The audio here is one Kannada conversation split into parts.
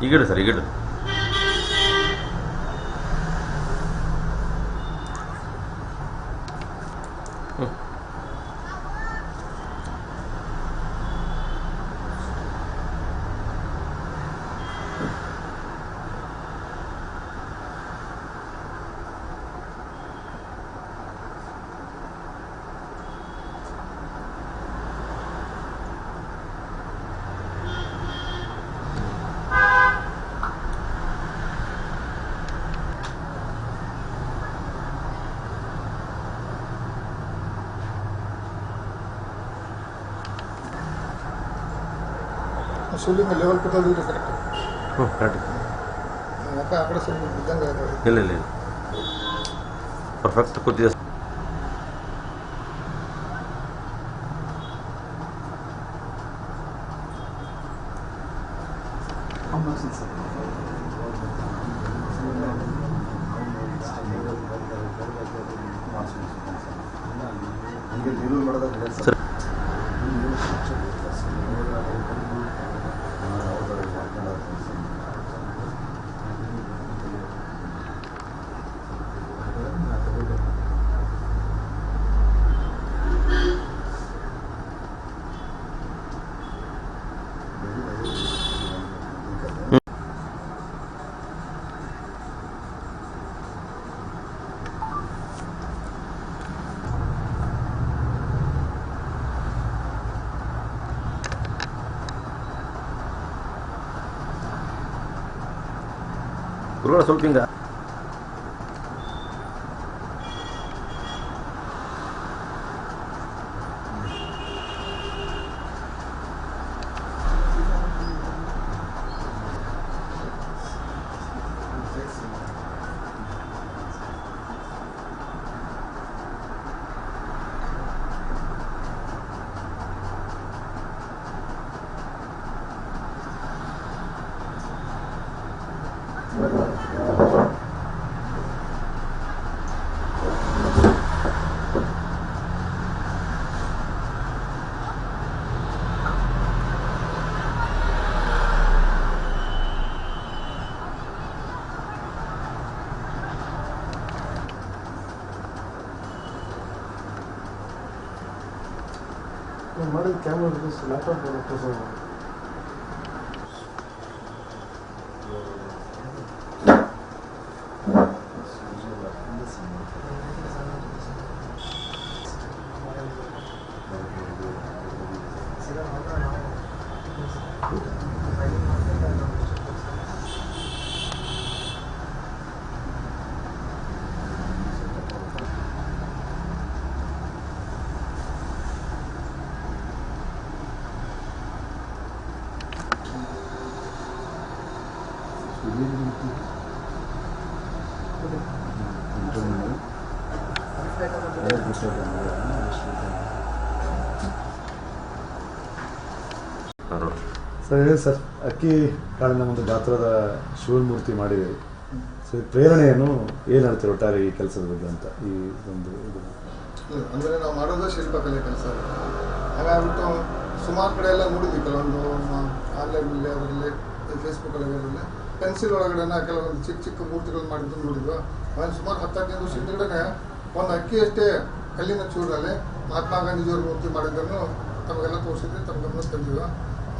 இங்கிடு சார் இங்கிடு ಶಿವಲಿಂಗ ಲೆವೆಲ್ ಕೊಟ್ಟೋದು ಇದು ಕರೆಕ್ಟ್ ಹ್ಞೂ ಕರೆಕ್ಟ್ ಯಾಕ ಆ ಕಡೆ ಸ್ವಲ್ಪ ಬಿದ್ದಂಗೆ ಇದೆ. ಇಲ್ಲ ಇಲ್ಲ ಇಲ್ಲ. ಪರ್ಫೆಕ್ಟ್ ಕೂತಿದೆ ಸರ್ ಗುರುಗಳ ಸ್ವಲ್ಪ ಹಿಂಗ I modded camera with this laptop for the first Sir, ಹೇಳಿ ಸರ್, ಅಕ್ಕಿ ಕಾಳಿನ ಒಂದು ಗಾತ್ರದ ಶಿವಮೂರ್ತಿ ಮಾಡಿದ್ದೀರಿ ಸರ್, ಪ್ರೇರಣೆಯನ್ನು ಏನು ಹೇಳ್ತೀರಿ ಒಟ್ಟಾರೆ ಈ ಕೆಲಸದ ಬಗ್ಗೆ ಅಂತ, ಈ ಒಂದು ಇದು? ಅಂದರೆ ನಾವು ಮಾಡೋದು ಶಿಲ್ಪಕಲೆ ಕೆಲಸ. ಹಾಗಾಗ್ಬಿಟ್ಟು ಸುಮಾರು ಕಡೆ ಎಲ್ಲ ನೋಡಿದ್ವಿ, ಕೆಲವೊಂದು ಆನ್ಲೈನಲ್ಲಿ ಅದರಲ್ಲಿ ಫೇಸ್ಬುಕ್ಕಲ್ಲಿ ಅದರಲ್ಲಿ. ಪೆನ್ಸಿಲ್ ಒಳಗಡೆನ ಕೆಲವೊಂದು ಚಿಕ್ಕ ಚಿಕ್ಕ ಮೂರ್ತಿಗಳನ್ನ ಮಾಡಿದ್ದು ನೋಡಿದ್ವಿ. ಒಂದು ಸುಮಾರು ಹತ್ತು ದಿವಸ ಹಿಂದ್ಗಡೆ ಒಂದು ಅಕ್ಕಿಯಷ್ಟೇ ಕಲ್ಲಿನ ಚೂರಲ್ಲಿ ಮಹಾತ್ಮ ಗಾಂಧೀಜಿಯವ್ರ ಮೂರ್ತಿ ಮಾಡಿದ್ದನ್ನು ತಮಗೆಲ್ಲ ತೋರಿಸಿದ್ರೆ ತಮ್ಮ ಗಮನ ತಂದಿದ್ವಿ.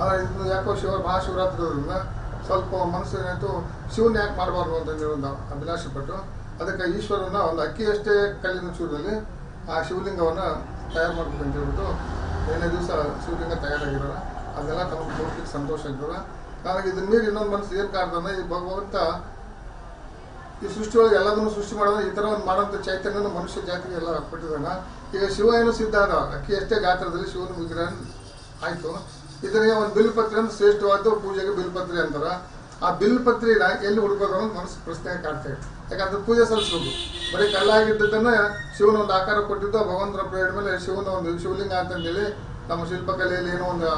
ಆದರೆ ಇದು ಯಾಕೋ ಶಿವ ಮಹಾಶಿವರಾತ್ರಿಯವರಿಂದ ಸ್ವಲ್ಪ ಮನಸ್ಸು ಏನಾಯಿತು ಶಿವನ ಯಾಕೆ ಮಾಡಬಾರ್ದು ಅಂತ ಹೇಳಿ ಒಂದು ಅಭಿಲಾಷೆ ಪಟ್ಟು ಅದಕ್ಕೆ ಈಶ್ವರನ ಒಂದು ಅಕ್ಕಿಯಷ್ಟೇ ಕಲ್ಲಿನ ಚೂರಲ್ಲಿ ಆ ಶಿವಲಿಂಗವನ್ನು ತಯಾರು ಮಾಡ್ಬೇಕಂತ ಹೇಳ್ಬಿಟ್ಟು ಏನೇ ದಿವಸ ಶಿವಲಿಂಗ ತಯಾರಾಗಿರೋಲ್ಲ ಅದೆಲ್ಲ ತಮಗೆ ತೋರಿಸ್ಲಿಕ್ಕೆ ಸಂತೋಷ ಆಗ್ತದೆ ನನಗೆ ಇದನ್ನ ಮೀರಿ ಇನ್ನೊಂದು ಮನಸ್ಸು ಏನು ಕಾಡ್ತಾನೆ ಈ ಭಗವಂತ ಈ ಸೃಷ್ಟಿ ಒಳಗೆ ಎಲ್ಲದನ್ನು ಸೃಷ್ಟಿ ಮಾಡೋದು ಈ ಥರ ಒಂದು ಮಾಡೋಂಥ ಚೈತನ್ಯನ ಮನುಷ್ಯ ಜಾತಿಗೆ ಎಲ್ಲ ಕೊಟ್ಟಿದ್ದಾನ. ಈಗ ಶಿವ ಏನು ಸಿದ್ಧ ಅದ ಅಕ್ಕಿ ಎಷ್ಟೇ ಗಾತ್ರದಲ್ಲಿ ಶಿವನ ವಿಗ್ರಹ ಆಯಿತು. ಇದರಿಗೆ ಒಂದು ಬಿಲ್ಪತ್ರೆ ಅಂದ್ರೆ ಶ್ರೇಷ್ಠವಾದ ಪೂಜೆಗೆ ಬಿಲ್ಪತ್ರೆ ಅಂತಾರ. ಆ ಬಿಲ್ಪತ್ರಿನ ಎಲ್ಲಿ ಹುಡುಕೋದು ಅನ್ನೋದು ಮನಸ್ಸು ಪ್ರಶ್ನೆ ಕಾಡ್ತೇವೆ ಯಾಕಂದ್ರೆ ಪೂಜೆ ಸಲ್ಲಿಸೋದು ಬರೀ ಕಲ್ಲಾಗಿದ್ದನ್ನ ಶಿವನ ಒಂದು ಆಕಾರ ಕೊಟ್ಟಿದ್ದು, ಭಗವಂತನ ಪ್ರೇರಣೆ ಮೇಲೆ ಶಿವನ ಒಂದು ಶಿವಲಿಂಗ ಅಂತಂದೇಳಿ ನಮ್ಮ ಶಿಲ್ಪಕಲೆಯಲ್ಲಿ ಏನೋ ಒಂದು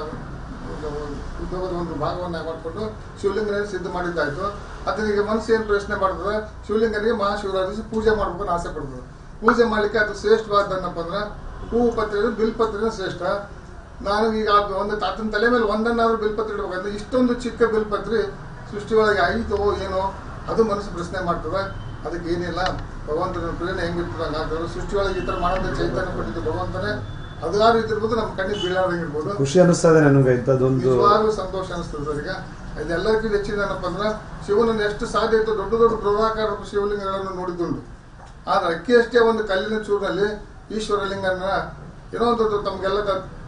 ಉದ್ಯೋಗದ ಒಂದು ಭಾಗವನ್ನ ಮಾಡಿಕೊಂಡು ಶಿವಲಿಂಗನಿಗೆ ಸಿದ್ಧ ಮಾಡಿದ್ದಾಯ್ತು ಅದನಿಗೆ ಮನಸ್ಸು ಏನು ಪ್ರಶ್ನೆ ಮಾಡಿದ್ರೆ ಶಿವಲಿಂಗನಿಗೆ ಮಹಾಶಿವರಾತ್ರಿ ಪೂಜೆ ಮಾಡ್ಬೇಕು ಅಂತ ಆಸೆ ಪಡ್ತದೆ. ಪೂಜೆ ಮಾಡಲಿಕ್ಕೆ ಅದು ಶ್ರೇಷ್ಠವಾದನ್ನಪ್ಪ ಅಂದ್ರೆ ಹೂವು ಬಿಲ್ ಬಿಲ್ಪತ್ರೆ ಶ್ರೇಷ್ಠ. ನಾನು ಈಗ ಒಂದು ತಾತನ ತಲೆ ಮೇಲೆ ಒಂದನ್ನಾದ್ರೂ ಬಿಲ್ಪತ್ರೆ ಇಡಬೇಕಂದ್ರೆ ಇಷ್ಟೊಂದು ಚಿಕ್ಕ ಬಿಲ್ಪತ್ರೆ ಸೃಷ್ಟಿ ಒಳಗೆ ಆಯಿತು ಏನೋ, ಅದು ಮನಸ್ಸು ಪ್ರಶ್ನೆ ಮಾಡ್ತದೆ. ಅದಕ್ಕೆ ಏನಿಲ್ಲ. ಭಗವಂತನ ಪ್ರೇರಣೆ ಹೆಂಗಿರ್ತದೆ ಸೃಷ್ಟಿಯೊಳಗೆ ಈ ಥರ ಮಾಡೋದು ಚೈತನ್ಯ ಕೊಟ್ಟಿದ್ದು ಭಗವಂತನೇ. ಅದಾರು ಇದ್ದಿರ್ಬೋದು ನಮ್ಮ ಕಣ್ಣಿಗೆ ಬೀಳಾದಂಗಿರ್ಬೋದು ಖುಷಿ ಅನಿಸ್ತದೆ ನನಗೆ ಇಂಥದ್ದೊಂದು. ನಿಜವಾಗ್ಲೂ ಸಂತೋಷ ಅನಿಸ್ತದೆ ಸರ್ ಈಗ. ಇದೆಲ್ಲರಿಗೂ ಹೆಚ್ಚಿನ ಏನಪ್ಪ ಅಂದ್ರೆ ಶಿವನನ್ನು ಎಷ್ಟು ಸಾಧ್ಯ ಇತ್ತು ದೊಡ್ಡ ದೊಡ್ಡ ಬೃಹದಾಕಾರ ಶಿವಲಿಂಗಗಳನ್ನು ನೋಡಿದ್ದುಂಟು. ಆದ್ರೆ ಅಕ್ಕಿಯಷ್ಟೇ ಒಂದು ಕಲ್ಲಿನ ಚೂರಿನಲ್ಲಿ ಈಶ್ವರಲಿಂಗನ ಏನೋ ಒಂದು ತಮಗೆಲ್ಲ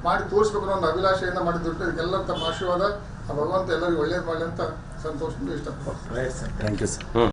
ಮಾಡಿ ತೋರಿಸ್ಬೇಕು ಅನ್ನೋ ಒಂದು ಅಭಿಲಾಷೆಯಿಂದ ಮಾಡಿದ್ದುಂಟು. ಇದಕ್ಕೆಲ್ಲ ತಮ್ಮ ಆಶೀರ್ವಾದ ಆ ಭಗವಂತ ಎಲ್ಲರಿಗೂ ಒಳ್ಳೇದು ಮಾಡಲಿ ಅಂತ ಸಂತೋಷದಿಂದ ಇಷ್ಟಪಡ್ತಾರೆ ಥ್ಯಾಂಕ್ ಯು ಸರ್ ಹ್ಞೂ